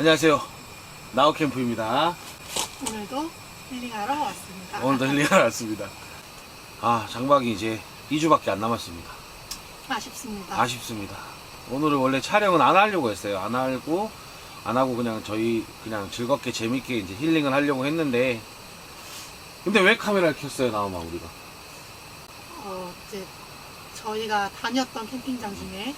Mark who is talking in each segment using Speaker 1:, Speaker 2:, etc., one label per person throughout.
Speaker 1: 안녕하세요. 나우캠프입니다.
Speaker 2: 오늘도 힐링하러 왔습니다.
Speaker 1: 오늘도 힐링하러 왔습니다. 아, 장박이 이제 2주밖에 안 남았습니다.
Speaker 2: 아쉽습니다.
Speaker 1: 아쉽습니다. 오늘은 원래 촬영은 안 하려고 했어요. 안 하고, 안 하고 그냥 저희 그냥 즐겁게 재밌게 이제 힐링을 하려고 했는데, 근데 왜 카메라를 켰어요, 나오마, 우리가?
Speaker 2: 어, 이제 저희가 다녔던 캠핑장 중에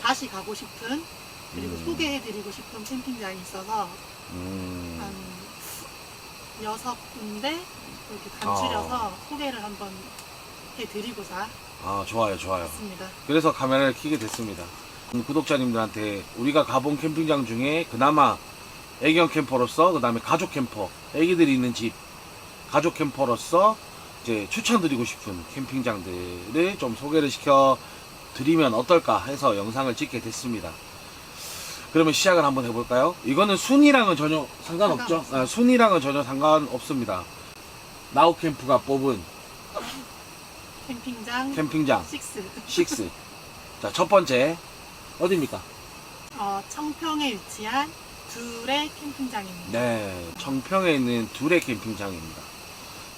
Speaker 2: 다시 가고 싶은 그리고
Speaker 1: 음.
Speaker 2: 소개해드리고 싶은 캠핑장이 있어서
Speaker 1: 음,
Speaker 2: 한 여섯 군데 이렇게 간추려서
Speaker 1: 아.
Speaker 2: 소개를 한번 해드리고자
Speaker 1: 아, 좋아요, 좋아요.
Speaker 2: 했습니다.
Speaker 1: 그래서 카메라를 켜게 됐습니다. 음, 구독자님들한테 우리가 가본 캠핑장 중에 그나마 애견 캠퍼로서 그 다음에 가족 캠퍼 애기들이 있는 집 가족 캠퍼로서 이제 추천드리고 싶은 캠핑장들을 좀 소개를 시켜 드리면 어떨까 해서 영상을 찍게 됐습니다. 그러면 시작을 한번 해볼까요? 이거는 순위랑은 전혀 상관없죠? 아, 순위랑은 전혀 상관없습니다. 나우 캠프가 뽑은
Speaker 2: 캠핑장
Speaker 1: 캠핑장
Speaker 2: 6
Speaker 1: 6. 자, 첫 번째. 어디입니까?
Speaker 2: 어, 청평에 위치한 둘의 캠핑장입니다.
Speaker 1: 네, 청평에 있는 둘의 캠핑장입니다.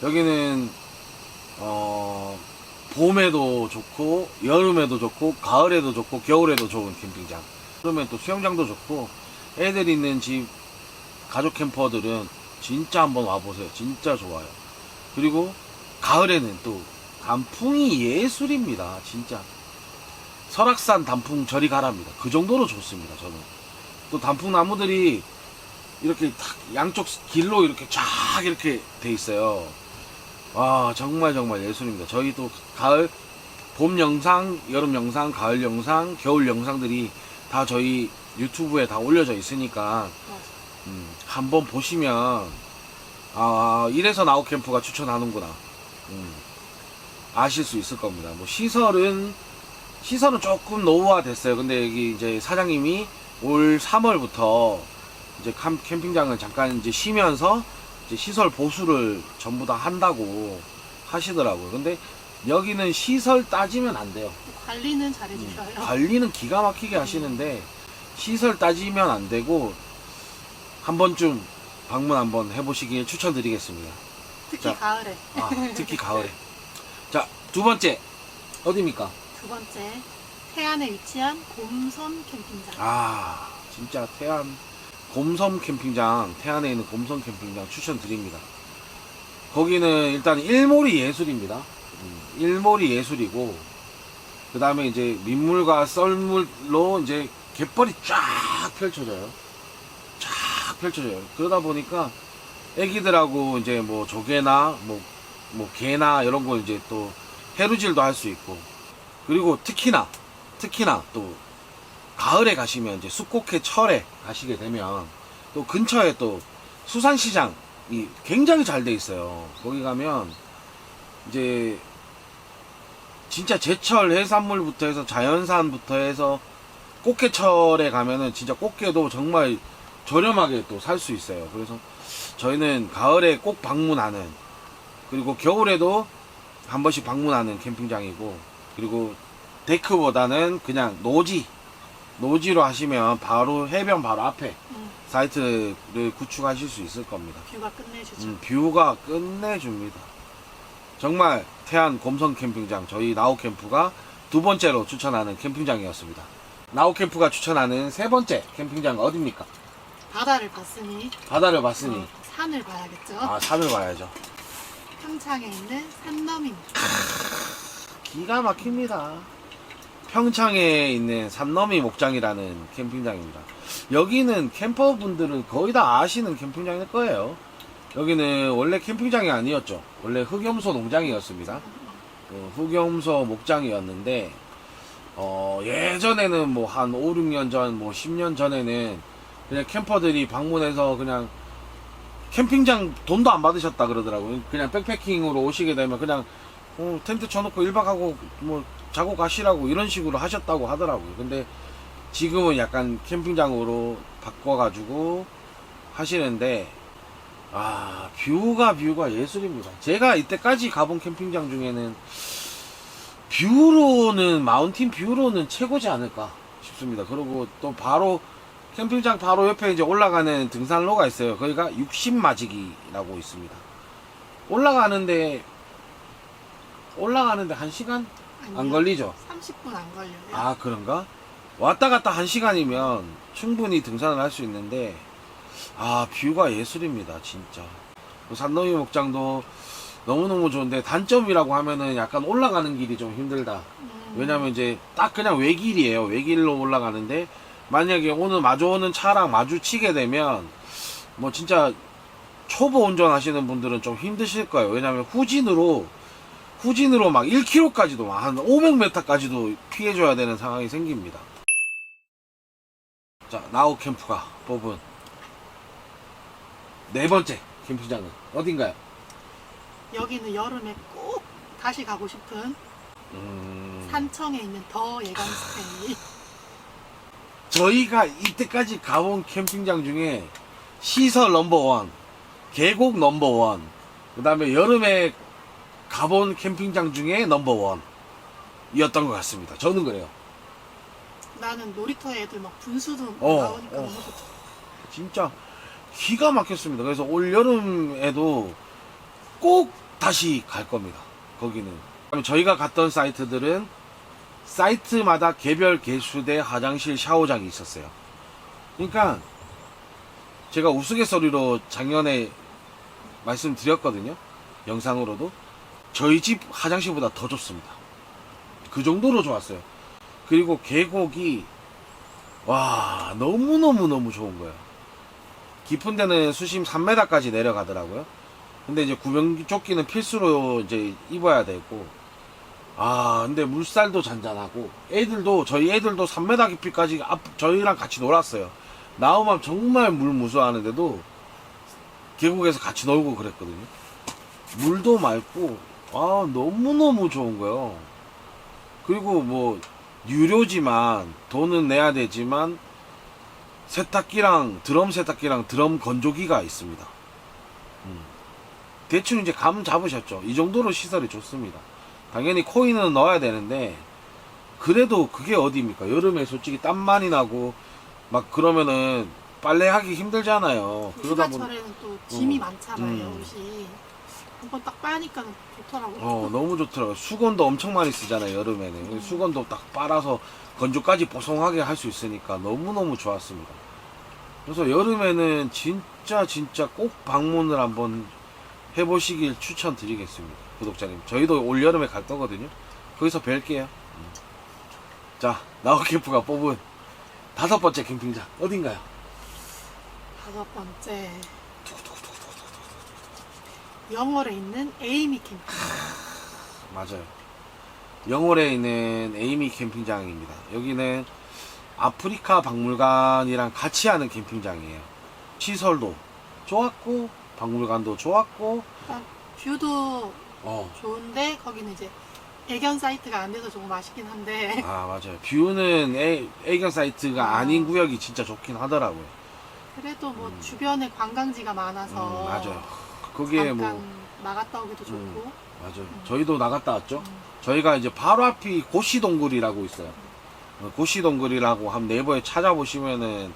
Speaker 1: 여기는, 어, 봄에도 좋고, 여름에도 좋고, 가을에도 좋고, 겨울에도 좋은 캠핑장. 그러면 또 수영장도 좋고, 애들 있는 집, 가족 캠퍼들은 진짜 한번 와보세요. 진짜 좋아요. 그리고, 가을에는 또, 단풍이 예술입니다. 진짜. 설악산 단풍 저리 가랍니다. 그 정도로 좋습니다. 저는. 또 단풍 나무들이 이렇게 탁 양쪽 길로 이렇게 쫙 이렇게 돼 있어요. 와 정말 정말 예술입니다. 저희 또 가을 봄 영상, 여름 영상, 가을 영상, 겨울 영상들이 다 저희 유튜브에 다 올려져 있으니까. 음, 한번 보시면 아 이래서 나우 캠프가 추천하는구나 음, 아실 수 있을 겁니다. 뭐 시설은 시설은 조금 노후화됐어요. 근데 여기 이제 사장님이 올 3월부터 이제 캠, 캠핑장을 잠깐 이제 쉬면서 이제 시설 보수를 전부 다 한다고 하시더라고요. 근데 여기는 시설 따지면 안 돼요.
Speaker 2: 관리는
Speaker 1: 음,
Speaker 2: 잘해주셔요.
Speaker 1: 관리는 기가 막히게 하시는데 시설 따지면 안 되고 한 번쯤 방문 한번 해보시길 추천드리겠습니다.
Speaker 2: 특히
Speaker 1: 자.
Speaker 2: 가을에.
Speaker 1: 아, 특히 가을에. 자, 두 번째 어디입니까?
Speaker 2: 두 번째, 태안에 위치한 곰섬 캠핑장.
Speaker 1: 아, 진짜 태안 곰섬 캠핑장, 태안에 있는 곰섬 캠핑장 추천드립니다. 거기는 일단 일몰이 예술입니다. 음, 일몰이 예술이고, 그 다음에 이제 민물과 썰물로 이제 갯벌이 쫙 펼쳐져요. 쫙 펼쳐져요. 그러다 보니까 애기들하고 이제 뭐 조개나 뭐, 뭐 개나 이런 거 이제 또 해루질도 할 수 있고, 그리고 특히나, 특히나 또 가을에 가시면 이제 숲곡회 철에 가시게 되면 또 근처에 또 수산시장이 굉장히 잘 돼 있어요. 거기 가면 이제 진짜 제철 해산물부터 해서 자연산부터 해서 꽃게철에 가면은 진짜 꽃게도 정말 저렴하게 또 살 수 있어요. 그래서 저희는 가을에 꼭 방문하는 그리고 겨울에도 한 번씩 방문하는 캠핑장이고 그리고 데크보다는 그냥 노지 노지로 하시면 바로 해변 바로 앞에
Speaker 2: 음,
Speaker 1: 사이트를 구축하실 수 있을 겁니다.
Speaker 2: 뷰가 끝내주죠.
Speaker 1: 음, 뷰가 끝내줍니다. 정말 태안 곰성 캠핑장 저희 나우 캠프가 두 번째로 추천하는 캠핑장이었습니다. 나우 캠프가 추천하는 세 번째 캠핑장 어디입니까?
Speaker 2: 바다를 봤으니
Speaker 1: 바다를 봤으니
Speaker 2: 어, 산을 봐야겠죠.
Speaker 1: 아 산을 봐야죠.
Speaker 2: 평창에 있는 산넘입니다.
Speaker 1: 기가 막힙니다. 평창에 있는 산너미 목장이라는 캠핑장입니다. 여기는 캠퍼분들은 거의 다 아시는 캠핑장일 거예요. 여기는 원래 캠핑장이 아니었죠. 원래 흑염소 농장이었습니다. 어, 흑염소 목장이었는데, 어, 예전에는 뭐 한 5, 6년 전, 뭐 10년 전에는 그냥 캠퍼들이 방문해서 그냥 캠핑장 돈도 안 받으셨다 그러더라고요. 그냥 백패킹으로 오시게 되면 그냥 어, 텐트 쳐놓고 1박하고 뭐 자고 가시라고 이런 식으로 하셨다고 하더라고요. 근데 지금은 약간 캠핑장으로 바꿔가지고 하시는데 아 뷰가 뷰가 예술입니다. 제가 이때까지 가본 캠핑장 중에는 뷰로는 마운틴 뷰로는 최고지 않을까 싶습니다. 그리고 또 바로 캠핑장 바로 옆에 이제 올라가는 등산로가 있어요. 거기가 60마지기라고 있습니다. 올라가는데 올라가는데 한 시간 안
Speaker 2: 아니요.
Speaker 1: 걸리죠?
Speaker 2: 30분 안 걸려요.
Speaker 1: 아 그런가? 왔다 갔다 한 시간이면 충분히 등산을 할 수 있는데 아 뷰가 예술입니다 진짜. 그 산더미 목장도 너무너무 좋은데 단점이라고 하면은 약간 올라가는 길이 좀 힘들다.
Speaker 2: 음,
Speaker 1: 왜냐면 이제 딱 그냥 외길이에요. 외길로 올라가는데 만약에 오늘 마주오는 차랑 마주치게 되면 뭐 진짜 초보 운전하시는 분들은 좀 힘드실 거예요. 왜냐면 후진으로 후진으로 막 1km까지도 한 500m까지도 피해줘야 되는 상황이 생깁니다. 자, 나우 캠프가 뽑은 네 번째 캠핑장은 어딘가요?
Speaker 2: 여기는 여름에 꼭 다시 가고 싶은
Speaker 1: 음,
Speaker 2: 산청에 있는 더 예감 스테이.
Speaker 1: 저희가 이때까지 가본 캠핑장 중에 시설 넘버원, 계곡 넘버원, 그 다음에 여름에 가본 캠핑장 중에 넘버원이었던 것 같습니다. 저는 그래요.
Speaker 2: 나는 놀이터에 애들 막 분수도
Speaker 1: 어,
Speaker 2: 나오니까
Speaker 1: 어.
Speaker 2: 너무 좋다.
Speaker 1: 진짜 기가 막혔습니다. 그래서 올 여름에도 꼭 다시 갈 겁니다. 거기는. 저희가 갔던 사이트들은 사이트마다 개별 개수대 화장실 샤워장이 있었어요. 그러니까 제가 우스갯소리로 작년에 말씀드렸거든요. 영상으로도 저희 집 화장실보다 더 좋습니다. 그 정도로 좋았어요. 그리고 계곡이 와 너무너무너무 좋은 거예요. 깊은 데는 수심 3m까지 내려가더라고요. 근데 이제 구명조끼는 필수로 이제 입어야 되고 아 근데 물살도 잔잔하고 애들도 저희 애들도 3m 깊이까지 앞 저희랑 같이 놀았어요. 나오면 정말 물 무서워하는데도 계곡에서 같이 놀고 그랬거든요. 물도 맑고 아 너무너무 좋은 거예요. 그리고 뭐 유료지만 돈은 내야 되지만 세탁기랑 드럼 세탁기랑 드럼 건조기가 있습니다. 음. 대충 이제 감 잡으셨죠. 이 정도로 시설이 좋습니다. 당연히 코인은 넣어야 되는데 그래도 그게 어디입니까? 여름에 솔직히 땀 많이 나고 막 그러면은 빨래하기 힘들잖아요. 그러다 보니
Speaker 2: 휴가철에는 또 짐이
Speaker 1: 어.
Speaker 2: 많잖아요,
Speaker 1: 음.
Speaker 2: 옷이. 한번 딱 빠니까 좋더라고요.
Speaker 1: 어, 너무 좋더라고요. 수건도 엄청 많이 쓰잖아요, 여름에는.
Speaker 2: 음.
Speaker 1: 수건도 딱 빨아서 건조까지 보송하게 할 수 있으니까 너무너무 좋았습니다. 그래서 여름에는 진짜 진짜 꼭 방문을 한번 해보시길 추천드리겠습니다. 구독자님. 저희도 올 여름에 갈 거거든요. 거기서 뵐게요. 음. 자, 나우 캠프가 뽑은 다섯 번째 캠핑장 어딘가요?
Speaker 2: 다섯 번째. 영월에 있는 에이미 캠핑.
Speaker 1: 맞아요. 영월에 있는 에이미 캠핑장입니다. 여기는 아프리카 박물관이랑 같이 하는 캠핑장이에요. 시설도 좋았고, 박물관도 좋았고,
Speaker 2: 일단 뷰도
Speaker 1: 어,
Speaker 2: 좋은데 거기는 이제 애견 사이트가 안 돼서 조금 아쉽긴 한데
Speaker 1: 아, 맞아요. 뷰는 애, 애견 사이트가
Speaker 2: 아.
Speaker 1: 아닌 구역이 진짜 좋긴 하더라고요.
Speaker 2: 그래도 뭐
Speaker 1: 음.
Speaker 2: 주변에 관광지가
Speaker 1: 음,
Speaker 2: 많아서
Speaker 1: 맞아요. 거기에
Speaker 2: 잠깐
Speaker 1: 뭐,
Speaker 2: 나갔다 오기도 좋고
Speaker 1: 음. 맞아요. 저희도 나갔다 왔죠.
Speaker 2: 음.
Speaker 1: 저희가 이제 바로 앞이 고시동굴이라고 있어요. 어, 고시동굴이라고 한 네이버에 찾아보시면은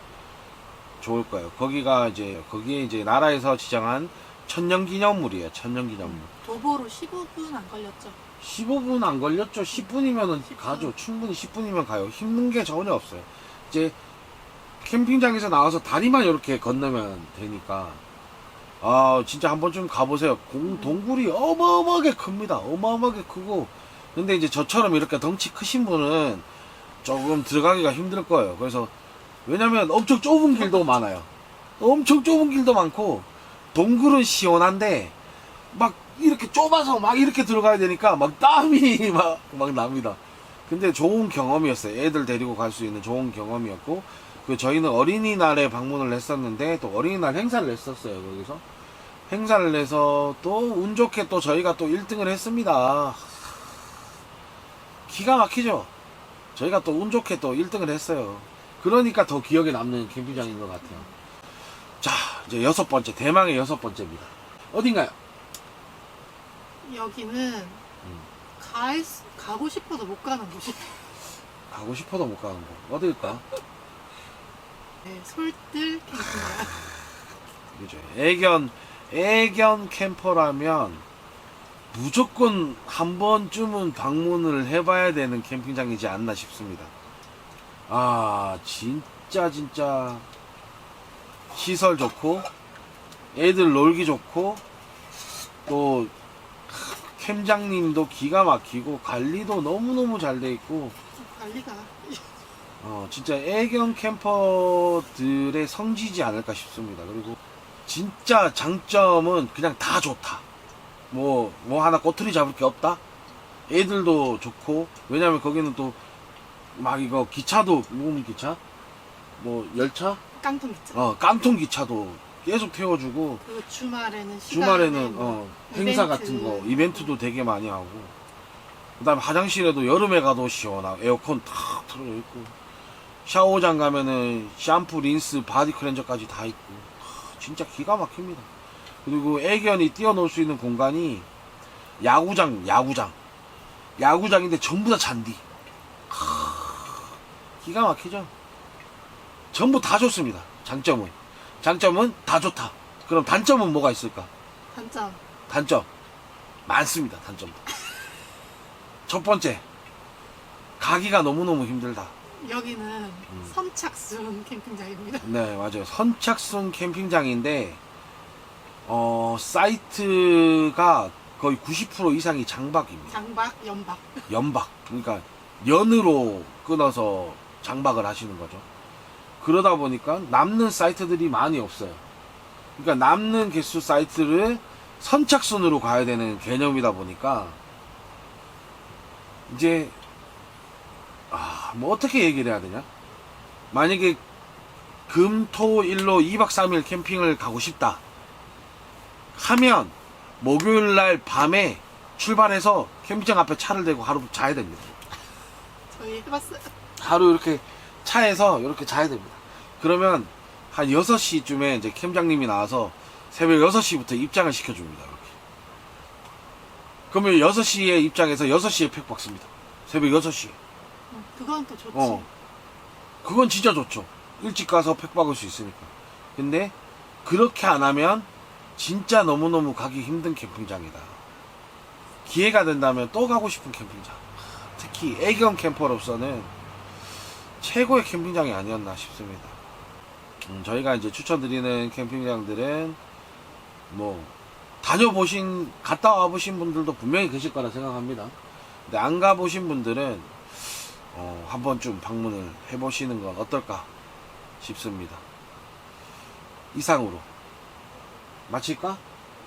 Speaker 1: 좋을 거예요. 거기가 이제 거기에 이제 나라에서 지정한 천년기념물이에요. 천년기념물.
Speaker 2: 도보로 15분 안 걸렸죠.
Speaker 1: 15분 안 걸렸죠. 10분이면은
Speaker 2: 10분.
Speaker 1: 가죠. 충분히 10분이면 가요. 힘든 게 전혀 없어요. 이제 캠핑장에서 나와서 다리만 이렇게 건너면 되니까 아 진짜 한 번쯤 가보세요. 공, 동굴이 어마어마하게 큽니다. 어마어마하게 크고 근데 이제 저처럼 이렇게 덩치 크신 분은 조금 들어가기가 힘들 거예요. 그래서 왜냐면 엄청 좁은 길도 많아요. 엄청 좁은 길도 많고 동굴은 시원한데 막 이렇게 좁아서 막 이렇게 들어가야 되니까 막 땀이 막, 막 납니다. 근데 좋은 경험이었어요. 애들 데리고 갈 수 있는 좋은 경험이었고, 그 저희는 어린이날에 방문을 했었는데, 또 어린이날 행사를 했었어요, 거기서. 행사를 해서 또 운 좋게 또 저희가 또 1등을 했습니다. 기가 막히죠? 저희가 또 운 좋게 또 1등을 했어요. 그러니까 더 기억에 남는 캠핑장인 것 같아요. 자, 이제 여섯 번째, 대망의 여섯 번째입니다. 어딘가요?
Speaker 2: 여기는
Speaker 1: 음.
Speaker 2: 가, 가고 싶어도 못 가는 곳이
Speaker 1: 가고 싶어도 못 가는 곳. 어딜까?
Speaker 2: 네, 솔들 캠핑장.
Speaker 1: 그죠. 애견, 애견 캠퍼라면 무조건 한 번쯤은 방문을 해봐야 되는 캠핑장이지 않나 싶습니다. 아, 진짜, 진짜, 시설 좋고, 애들 놀기 좋고, 또, 캠장님도 기가 막히고, 관리도 너무너무 잘 돼 있고,
Speaker 2: 관리가
Speaker 1: 어, 진짜 애견 캠퍼들의 성지지 않을까 싶습니다. 그리고 진짜 장점은 그냥 다 좋다. 뭐, 뭐 하나 꼬투리 잡을 게 없다? 애들도 좋고, 왜냐면 거기는 또, 막 이거 기차도, 무슨 기차? 뭐, 열차?
Speaker 2: 깡통 있죠.
Speaker 1: 어, 깡통 기차도 계속 태워주고,
Speaker 2: 그리고 주말에는
Speaker 1: 주말에는,
Speaker 2: 뭐
Speaker 1: 어, 행사
Speaker 2: 이벤트.
Speaker 1: 같은 거, 이벤트도 되게 많이 하고, 그 다음에 화장실에도 여름에 가도 시원하고, 에어컨 탁 틀어져 있고, 샤워장 가면은 샴푸, 린스, 바디 클렌저까지 다 있고, 하, 진짜 기가 막힙니다. 그리고 애견이 뛰어놀 수 있는 공간이 야구장, 야구장. 야구장인데 전부 다 잔디. 하, 기가 막히죠? 전부 다 좋습니다. 장점은. 장점은 다 좋다. 그럼 단점은 뭐가 있을까?
Speaker 2: 단점
Speaker 1: 단점 많습니다. 단점도. 첫 번째 가기가 너무너무 힘들다.
Speaker 2: 여기는
Speaker 1: 음.
Speaker 2: 선착순 캠핑장입니다.
Speaker 1: 네 맞아요. 선착순 캠핑장인데 어 사이트가 거의 90% 이상이 장박입니다.
Speaker 2: 장박, 연박.
Speaker 1: 연박 그러니까 연으로 끊어서 장박을 하시는 거죠. 그러다 보니까 남는 사이트들이 많이 없어요. 그러니까 남는 개수 사이트를 선착순으로 가야 되는 개념이다 보니까 이제 아, 뭐 어떻게 얘기를 해야 되냐? 만약에 금, 토, 일로 2박 3일 캠핑을 가고 싶다. 하면 목요일 날 밤에 출발해서 캠핑장 앞에 차를 대고 하루 자야 됩니다.
Speaker 2: 저희 해봤어요.
Speaker 1: 하루 이렇게 차에서 이렇게 자야 됩니다. 그러면 한 6시쯤에 이제 캠장님이 나와서 새벽 6시부터 입장을 시켜줍니다. 이렇게. 그러면 6시에 입장해서 6시에 팩 박습니다. 새벽 6시에.
Speaker 2: 어, 그건 또 좋지.
Speaker 1: 어. 그건 진짜 좋죠. 일찍 가서 팩 박을 수 있으니까. 근데 그렇게 안 하면 진짜 너무너무 가기 힘든 캠핑장이다. 기회가 된다면 또 가고 싶은 캠핑장. 특히 애견 캠퍼로서는 최고의 캠핑장이 아니었나 싶습니다. 음, 저희가 이제 추천드리는 캠핑장들은 뭐 다녀보신 갔다 와보신 분들도 분명히 계실 거라 생각합니다. 근데 안 가보신 분들은 어, 한 번쯤 방문을 해보시는 건 어떨까 싶습니다. 이상으로 마칠까?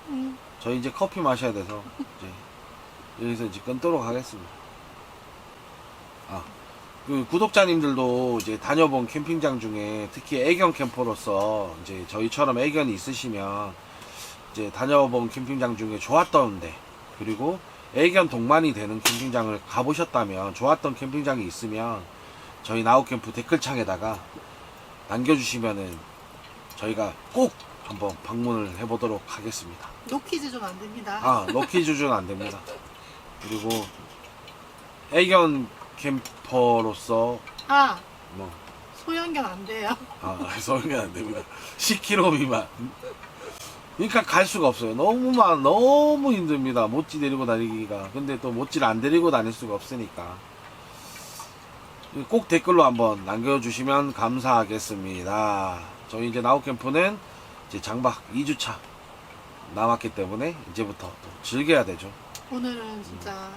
Speaker 2: 음,
Speaker 1: 저희 이제 커피 마셔야 돼서 이제 여기서 이제 끊도록 하겠습니다. 아, 그 구독자님들도 이제 다녀본 캠핑장 중에 특히 애견 캠퍼로서 이제 저희처럼 애견이 있으시면 이제 다녀본 캠핑장 중에 좋았던데 그리고 애견 동반이 되는 캠핑장을 가보셨다면 좋았던 캠핑장이 있으면 저희 나우캠프 댓글창에다가 남겨주시면은 저희가 꼭 한번 방문을 해보도록 하겠습니다.
Speaker 2: 노키즈 좀 안 됩니다.
Speaker 1: 아, 럭키 주주는 안 됩니다. 그리고 애견 캠퍼로서
Speaker 2: 아,
Speaker 1: 뭐
Speaker 2: 소형견 안 돼요.
Speaker 1: 아, 서울면 안 됩니다. 10km 미만. 그러니까 갈 수가 없어요. 너무 많, 너무 힘듭니다. 모찌 데리고 다니기가. 근데 또 모찌를 안 데리고 다닐 수가 없으니까. 꼭 댓글로 한번 남겨주시면 감사하겠습니다. 저희 이제 나우캠프는 이제 장박 2주차 남았기 때문에 이제부터 또 즐겨야 되죠.
Speaker 2: 오늘은 진짜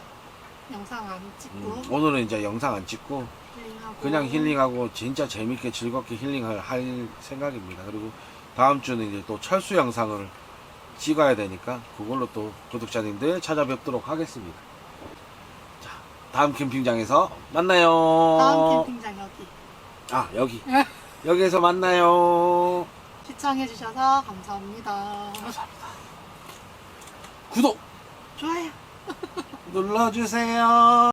Speaker 2: 영상 안 찍고
Speaker 1: 음, 오늘은 이제 영상 안 찍고
Speaker 2: 힐링하고
Speaker 1: 그냥 힐링하고 진짜 재밌게 즐겁게 힐링을 할 생각입니다. 그리고 다음 주는 이제 또 철수 영상을 찍어야 되니까 그걸로 또 구독자님들 찾아뵙도록 하겠습니다. 자, 다음 캠핑장에서 만나요.
Speaker 2: 다음 캠핑장 여기
Speaker 1: 아, 여기. 여기에서 만나요.
Speaker 2: 시청해주셔서 감사합니다.
Speaker 1: 감사합니다. 구독
Speaker 2: 좋아요.
Speaker 1: 눌러주세요.